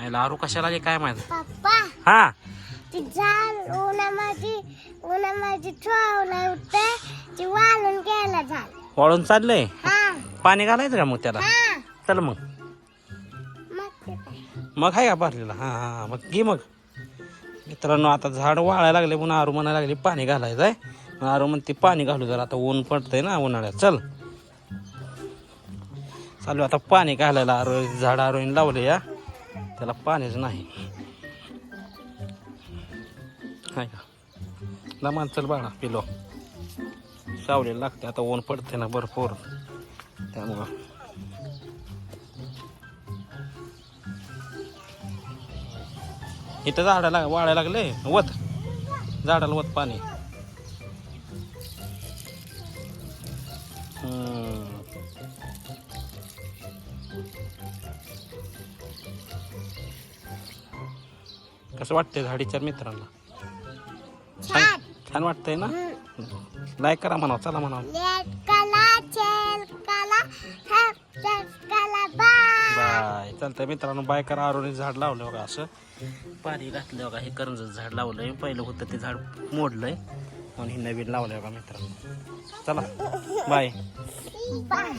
आईला आरू कशाला आली काय माहीत? पप्पा हा? ती झाड उन्हामध्ये उन्हामध्ये ठेवलं होतं ती वाळून गेलं झाड वाळून चाललंय? हा. पाणी घालायचं का मग त्याला? हा. चल मग. मग ते काय? मग आहे का भरलेला? हा हा मग घे मग. मित्रांनो आता झाड वाळायला लागले म्हणून आरू म्हणायला लागली पाणी घालायचं आहे. आरू म्हणते पाणी घालू जरा. आता ऊन पडतंय ना उन्हाळ्यात. चल. चालू आता पाणी घालायला आरो झाड आरोईन लावले या त्याला पाणीच नाही. हाय का? लमान चल बाळा पिलो. सावली लागते आता ऊन पडते ना भरपूर. त्यामुळं. इथं झाडाला वाळायला लागले वत. झाडाला वत पाणी. कसं वाटतंय झाडीच्या मित्रांना छान. छान. वाटतंय ना? लाईक करा म्हणावं चला म्हणावं. कला चेल कला बाय बाय. चालतंय मित्रांनो बाय करा. आरोने झाड लावलं बघा असं. पाणी घातलं बघा. हे करंज झाड लावलंय. पहिलं होतं ते झाड मोडलंय. म्हणून हे नवीन लावलंय बघा मित्रांनो. चला. बाय. बाय